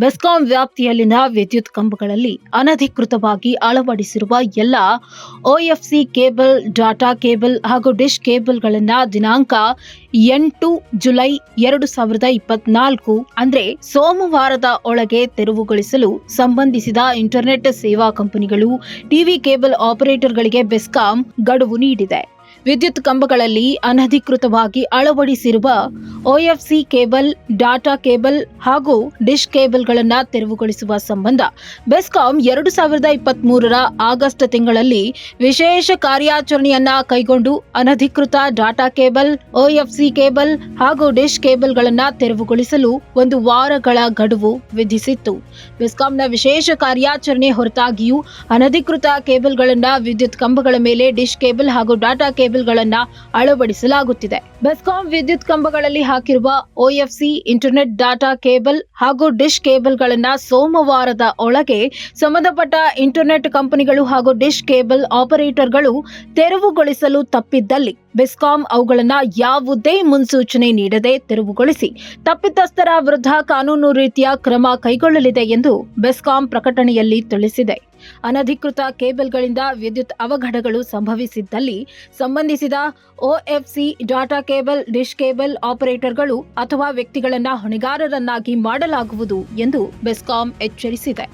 ಬೆಸ್ಕಾಂ ವ್ಯಾಪ್ತಿಯಲ್ಲಿನ ವಿದ್ಯುತ್ ಕಂಬಗಳಲ್ಲಿ ಅನಧಿಕೃತವಾಗಿ ಅಳವಡಿಸಿರುವ ಎಲ್ಲ ಒಎಫ್ಸಿ ಕೇಬಲ್, ಡಾಟಾ ಕೇಬಲ್ ಹಾಗೂ ಡಿಶ್ ಕೇಬಲ್ಗಳನ್ನು ದಿನಾಂಕ ಎಂಟು ಜುಲೈ ಎರಡು ಸಾವಿರದ ಇಪ್ಪತ್ನಾಲ್ಕು, ಅಂದರೆ ಸೋಮವಾರದ ಒಳಗೆ ತೆರವುಗೊಳಿಸಲು ಸಂಬಂಧಿಸಿದ ಇಂಟರ್ನೆಟ್ ಸೇವಾ ಕಂಪನಿಗಳು, ಟಿವಿ ಕೇಬಲ್ ಆಪರೇಟರ್ಗಳಿಗೆ ಬೆಸ್ಕಾಂ ಗಡುವು ನೀಡಿದೆ. ವಿದ್ಯುತ್ ಕಂಬಗಳಲ್ಲಿ ಅನಧಿಕೃತವಾಗಿ ಅಳವಡಿಸಿರುವ ಒಎಫ್ಸಿ ಕೇಬಲ್, ಡಾಟಾ ಕೇಬಲ್ ಹಾಗೂ ಡಿಶ್ ಕೇಬಲ್ಗಳನ್ನು ತೆರವುಗೊಳಿಸುವ ಸಂಬಂಧ ಬೆಸ್ಕಾಂ ಎರಡು ಸಾವಿರದ ಇಪ್ಪತ್ತ್ ಮೂರರ ಆಗಸ್ಟ್ ತಿಂಗಳಲ್ಲಿ ವಿಶೇಷ ಕಾರ್ಯಾಚರಣೆಯನ್ನ ಕೈಗೊಂಡು ಅನಧಿಕೃತ ಡಾಟಾ ಕೇಬಲ್ ಒಎಫ್ಸಿ ಕೇಬಲ್ ಹಾಗೂ ಡಿಶ್ ಕೇಬಲ್ಗಳನ್ನು ತೆರವುಗೊಳಿಸಲು ಒಂದು ವಾರಗಳ ಗಡುವು ವಿಧಿಸಿತ್ತು. ಬೆಸ್ಕಾಂನ ವಿಶೇಷ ಕಾರ್ಯಾಚರಣೆ ಹೊರತಾಗಿಯೂ ಅನಧಿಕೃತ ಕೇಬಲ್ಗಳನ್ನು ವಿದ್ಯುತ್ ಕಂಬಗಳ ಮೇಲೆ ಡಿಶ್ ಕೇಬಲ್ ಹಾಗೂ ಡಾಟಾ ಕೇಬಲ್ಗಳನ್ನು ಅಳವಡಿಸಲಾಗುತ್ತಿದೆ. ಬೆಸ್ಕಾಂ ವಿದ್ಯುತ್ ಕಂಬಗಳಲ್ಲಿ ಹಾಕಿರುವ ಒಎಫ್ಸಿ ಇಂಟರ್ನೆಟ್ ಡಾಟಾ ಕೇಬಲ್ ಹಾಗೂ ಡಿಶ್ ಕೇಬಲ್ಗಳನ್ನು ಸೋಮವಾರದ ಒಳಗೆ ಸಂಬಂಧಪಟ್ಟ ಇಂಟರ್ನೆಟ್ ಕಂಪನಿಗಳು ಹಾಗೂ ಡಿಶ್ ಕೇಬಲ್ ಆಪರೇಟರ್ಗಳು ತೆರವುಗೊಳಿಸಲು ತಪ್ಪಿದ್ದಲ್ಲಿ ಬೆಸ್ಕಾಂ ಅವುಗಳನ್ನು ಯಾವುದೇ ಮುನ್ಸೂಚನೆ ನೀಡದೆ ತೆರವುಗೊಳಿಸಿ ತಪ್ಪಿತಸ್ಥರ ವಿರುದ್ಧ ಕಾನೂನು ರೀತಿಯ ಕ್ರಮ ಕೈಗೊಳ್ಳಲಿದೆ ಎಂದು ಬೆಸ್ಕಾಂ ಪ್ರಕಟಣೆಯಲ್ಲಿ ತಿಳಿಸಿದೆ. ಅನಧಿಕೃತ ಕೇಬಲ್ಗಳಿಂದ ವಿದ್ಯುತ್ ಅವಘಡಗಳು ಸಂಭವಿಸಿದ್ದಲ್ಲಿ ಸಂಬಂಧಿಸಿದ OFC data cable, dish cable ಆಪರೇಟರ್ಗಳು ಅಥವಾ ವ್ಯಕ್ತಿಗಳನ್ನು ಹೊಣೆಗಾರರನ್ನಾಗಿ ಮಾಡಲಾಗುವುದು ಎಂದು ಬೆಸ್ಕಾಂ ಎಚ್ಚರಿಸಿದೆ.